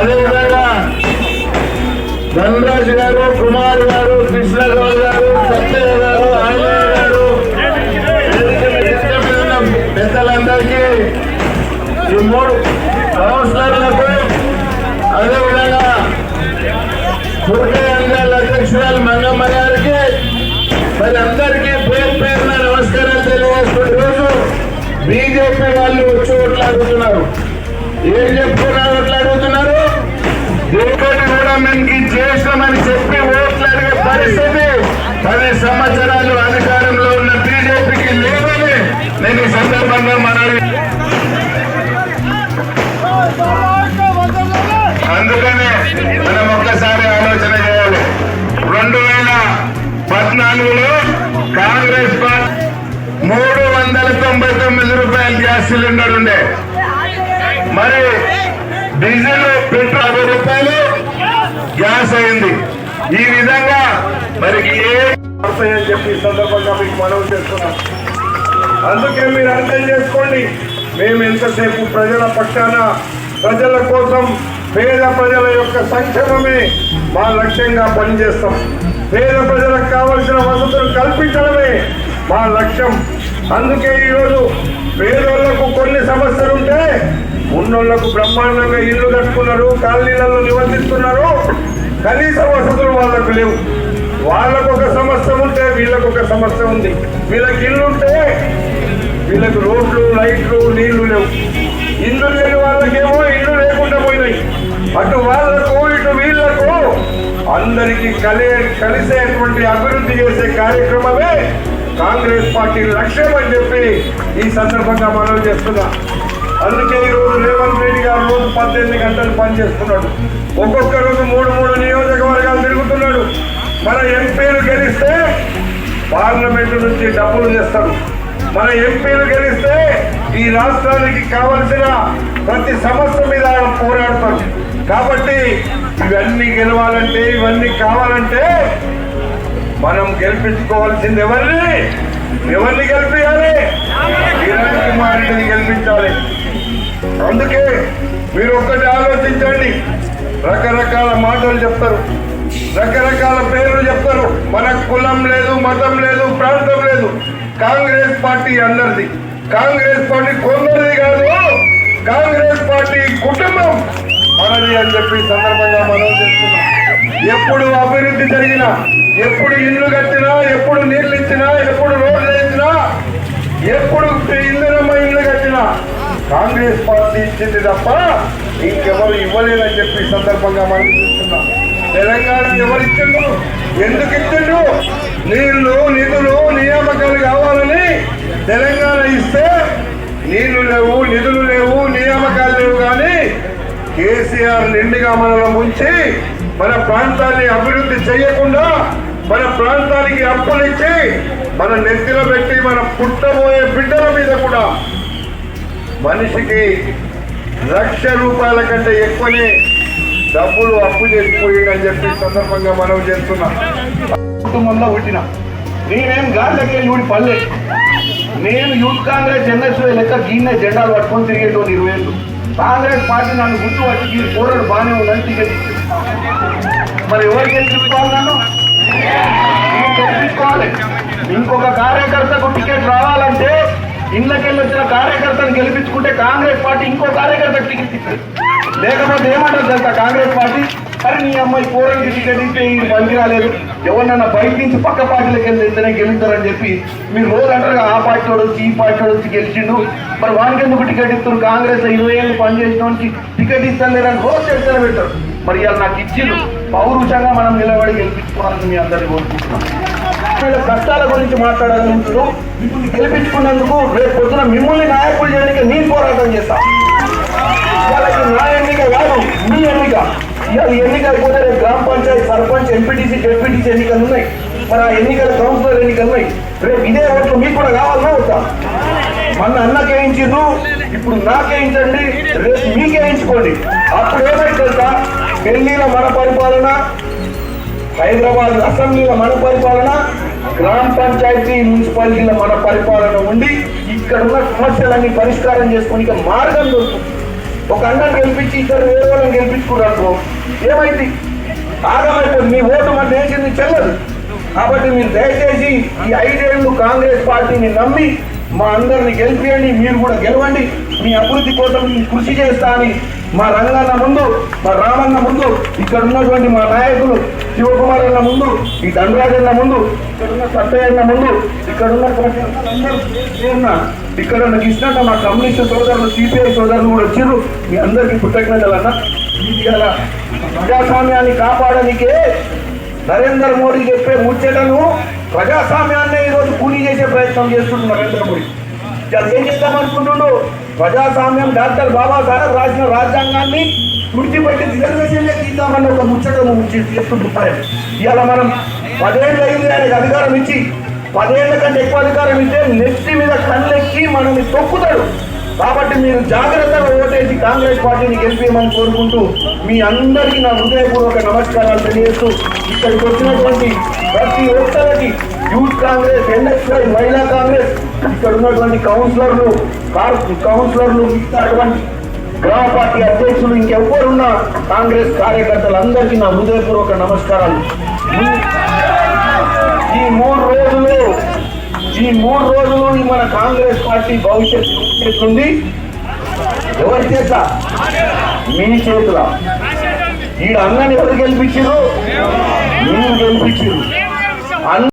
అదేవిధంగా ధనరాజు గారు కుమార్ గారు కృష్ణగౌడ్ గారు సత్యయ్య గారు ఆంజనేయ గారు పెద్దలందరికీ ఈ మూడు కౌన్సిలర్లకు అదేవిధంగా పూర్తి అంగాల అధ్యక్షురాలు మంగమ్మ గారికి మరి అందరికీ పేరు పేరున నమస్కారాలు తెలియజేస్తున్న రోజు బీజేపీ వాళ్ళు వచ్చి ఓట్లాడుతున్నారు. ఏం చెప్పుకున్నారు ఓట్లు దేవుడి కి మనకి చేస్తామని చెప్పి ఓట్లు అడిగే పరిస్థితి పది సంవత్సరాలు అధికారంలో ఉన్న బీజేపీకి లేదని నేను ఈ సందర్భంగా మనవి అందుకనే మనం ఒక్కసారి ఆలోచన చేయాలి. రెండు వేల పద్నాలుగులో కాంగ్రెస్ పార్టీ మూడు వందల తొంభై తొమ్మిది రూపాయల గ్యాస్ సిలిండర్ ఉండే. మరి డీజిల్ పెట్రోల్ రూపాయలు గ్యాస్ అయింది. ఈ విధంగా మరి ఏ చెప్పి సందర్భంగా మీకు మనవి చేస్తున్నాం అందుకే మీరు అర్థం చేసుకోండి. మేము ఎంతసేపు ప్రజల పక్షాన ప్రజల కోసం పేద ప్రజల యొక్క సంక్షేమమే మా లక్ష్యంగా పనిచేస్తాం. పేద ప్రజలకు కావలసిన వసతులు కల్పించడమే మా లక్ష్యం. అందుకే ఈరోజు పేదోళ్ళకు కొన్ని సమస్యలు ఉంటే ఉన్నోళ్ళకు బ్రహ్మాండంగా ఇల్లు కట్టుకున్నారు కాలనీలలో నివసిస్తున్నారు. కనీస వసతులు వాళ్ళకు లేవు. వాళ్ళకు ఒక సమస్య ఉంటే వీళ్ళకు ఒక సమస్య ఉంది. వీళ్ళకి ఇల్లు ఉంటే వీళ్ళకు రోడ్లు లైట్లు నీళ్ళు లేవు. ఇల్లు లేని వాళ్ళకేమో ఇల్లు లేకుండా పోయినాయి. అటు వాళ్ళకు ఇటు వీళ్ళకు అందరికీ కలే కలిసేటువంటి అభివృద్ధి చేసే కార్యక్రమమే కాంగ్రెస్ పార్టీ లక్ష్యం అని చెప్పి ఈ సందర్భంగా మనం చేస్తున్నా. అందుకే ఈరోజు రోజు రేవంత్ రెడ్డి గారు రోజు పద్దెనిమిది గంటలు పనిచేస్తున్నాడు ఒక్కొక్క రోజు మూడు మూడు నియోజకవర్గాలు తిరుగుతున్నాడు. మన ఎంపీలు గెలిస్తే పార్లమెంటు నుంచి డబ్బులు చేస్తాడు మన ఎంపీలు గెలిస్తే ఈ రాష్ట్రానికి కావలసిన ప్రతి సమస్య మీద ఆయన పోరాడతాడు. కాబట్టి ఇవన్నీ గెలవాలంటే ఇవన్నీ కావాలంటే మనం గెలిపించుకోవాల్సింది ఎవరిని? ఎవరిని గెలిపించాలి కిరణ్ గెలిపించాలి. అందుకే మీరు ఒక్కటి ఆలోచించండి. రకరకాల మాటలు చెప్తారు. రకరకాల పేర్లు చెప్తారు. మన కులం లేదు మతం లేదు ప్రాంతం లేదు. కాంగ్రెస్ పార్టీ అందరిది. కాంగ్రెస్ పార్టీ కొందరిది కాదు. కాంగ్రెస్ పార్టీ కుటుంబం మనది అని చెప్పి సందర్భంగా మనం చెప్తున్నాం. ఎప్పుడు అభివృద్ధి జరిగినా ఎప్పుడు ఇల్లు కట్టినా ఎప్పుడు నీళ్ళు ఇచ్చినా ఎప్పుడు రోడ్లు వేసినా ఎప్పుడు ఇందిరమ్మ ఇల్లు కట్టినా కాంగ్రెస్ పార్టీ ఇచ్చింది తప్ప ఇంకెవరు ఇవ్వలేదని చెప్పి సందర్భంగా మనం చూస్తున్నాం. తెలంగాణ ఎవరు ఇచ్చిండు ఎందుకు ఇచ్చిండు నీళ్ళు నిధులు నియామకాలు కావాలని తెలంగాణ ఇస్తే నీళ్ళు లేవు నిధులు లేవు నియామకాలు లేవు కానీ కేసీఆర్ నిండుగా మనలో ముంచి మన ప్రాంతాన్ని అభివృద్ధి చేయకుండా మన ప్రాంతానికి అప్పులు ఇచ్చి మన నెత్తిలో పెట్టి మన పుట్టబోయే బిడ్డల మీద కూడా మనిషికి లక్ష రూపాయల కంటే ఎక్కువనే డబ్బులు అప్పు చేసిపోయిందని చెప్పి సందర్భంగా మనం చేస్తున్నాం. కుటుంబంలో పుట్టిన నేనేం గాలికి వెళ్ళి ఊడి పల్లె నేను యూత్ కాంగ్రెస్ ఎన్ఎస్ఏ లెక్క గీనే జెండాలు పట్టుకొని తిరిగేటో ఇరవై ఏళ్ళు. కాంగ్రెస్ పార్టీ నన్ను గుర్తు పట్టి ఈ పోరాడు బాగానే ఉందని టికెట్ మరి ఎవరికి గెలిపించుకోవాలి నన్ను? నేను గెలిపించుకోవాలి ఇంకొక కార్యకర్తకు టికెట్ రావాలంటే ఇళ్ళకెళ్ళి వచ్చిన కార్యకర్తను గెలిపించుకుంటే కాంగ్రెస్ పార్టీ ఇంకో కార్యకర్తకు టికెట్ ఇస్తుంది. లేకపోతే ఏమంటారు తెలుసా కాంగ్రెస్ పార్టీ? సరే నీ అమ్మాయి పోరానికి టికెట్ ఇస్తే ఇది పనికి రాలేదు. ఎవరినన్నా బయట నుంచి పక్క పార్టీలకు వెళ్ళి ఇస్తేనే గెలుస్తారని చెప్పి మీరు రోజు అంటారు ఆ పార్టీ వచ్చి ఈ పార్టీ వచ్చి గెలిచిండు. మరి వానికి ఎందుకు టికెట్ ఇస్తారు కాంగ్రెస్ ఇరవై ఏళ్ళు పనిచేసిన వానికి టికెట్ ఇస్తాను లేదని రోజు చర్చన పెట్టారు మరి ఇవాళ నాకు ఇచ్చిండు. పౌరుషంగా మనం నిలబడి గెలిపించుకోవాలని మీ అందరినీ కోరుకుంటున్నాం. వీళ్ళ కష్టాల గురించి మాట్లాడాలనుకుంటున్నాం ఇప్పుడు గెలిపించుకున్నందుకు రేపు పొద్దున మిమ్మల్ని నాయకులు చేయడానికి నేను పోరాటం చేస్తాను వాళ్ళకి నా ఎన్నిక కాదు మీ ఎన్నిక. ఇవాళ ఎన్నిక అయిపోతే రేపు గ్రామ పంచాయతీ సర్పంచ్ ఎంపీటీసీ జెడ్పీటీసీ ఎన్నికలు ఉన్నాయి. మరి ఆ ఎన్నికలు కౌన్సిలర్ ఎన్నికలు ఉన్నాయి. రేపు ఇదే ఓట్లు మీకు కూడా కావాలన్నా వస్తా మన అన్నకేయించారు ఇప్పుడు నాకేయించండి రేపు మీకేయించుకోండి అప్పుడు ఏమైతే తెలుసా? ఢిల్లీలో మన పరిపాలన హైదరాబాద్ అసెంబ్లీలో మన పరిపాలన గ్రామ పంచాయతీ మున్సిపాలిటీల మన పరిపాలన ఉండి ఇక్కడ ఉన్న సమస్యలన్నీ పరిష్కారం చేసుకుని ఇక మార్గం దొరుకుతుంది. ఒక అన్నను గెలిపించి ఇద్దరు వేరే వాళ్ళని గెలిపించుకున్నారు ఏమైంది? ఆగమైపోయింది మీ ఓటు మన వేసింది చెల్లదు. కాబట్టి మీరు దయచేసి ఈ ఐదేళ్ళు కాంగ్రెస్ పార్టీని నమ్మి మా అందరిని గెలిపియండి మీరు కూడా గెలవండి. మీ అభివృద్ధి కోసం కృషి చేస్తా అని మా రంగన్న ముందు మా రామన్న ముందు ఇక్కడ ఉన్నటువంటి మా నాయకులు శివకుమార్ అన్న ముందు ఈ దండరాజన్న ముందు ఇక్కడ ఉన్న సత్తయ్య అన్న ముందు ఇక్కడ ఉన్నటువంటి ఇక్కడ ఉన్న మా కమ్యూనిస్ట్ సోదరులు సిపిఐ సోదరులు కూడా వచ్చిర్రు. మీ అందరికీ కృతజ్ఞతలు అన్న. ప్రజాస్వామ్యాన్ని కాపాడనికే నరేంద్ర మోడీ చెప్పే ముచ్చటను ప్రజాస్వామ్యాన్ని ఈరోజు కూలీ చేసే ప్రయత్నం చేస్తుండ్రు నరేంద్ర మోడీ. ఇవాళ ఏం చేద్దామనుకుంటుండు ప్రజాస్వామ్యం డాక్టర్ బాబాసాహెబ్ రాసిన రాజ్యాంగాన్ని తుడిచిపెట్టి రిజర్వేషన్లే తీద్దామన్న ఒక ముచ్చటను చేస్తుంటున్నారు ఇవాళ మనం పదేళ్ళు అయింది ఆయనకు అధికారం ఇచ్చి పదేళ్ళ కంటే ఎక్కువ అధికారం ఇస్తే నెత్తి మీద కళ్ళెక్కి మనల్ని తొక్కుతాడు. కాబట్టి మీరు జాగ్రత్తగా ఓటేసి కాంగ్రెస్ పార్టీని గెలిపేయమని కోరుకుంటూ మీ అందరికీ నా హృదయపూర్వక నమస్కారాలు తెలియజేస్తూ ఇక్కడికి వచ్చినటువంటి ప్రతి ఒక్కరికి యూత్ కాంగ్రెస్ ఎన్ఎస్ఐ మహిళా కాంగ్రెస్ ఇక్కడ ఉన్నటువంటి కౌన్సిలర్లు కార్- కౌన్సిలర్లు అటువంటి గ్రామ పార్టీ అధ్యక్షులు ఇంకెవ్వరున్నా కాంగ్రెస్ కార్యకర్తలందరికీ నా హృదయపూర్వక నమస్కారాలు. ఈ మూడు రోజులు ఈ మూడు రోజులు మన కాంగ్రెస్ పార్టీ భవిష్యత్తు చేస్తుంది ఎవరి చేత? మీ చేతుల. ఈ అన్నని ఎవరు గెలిపించారు మీరు గెలిపించారు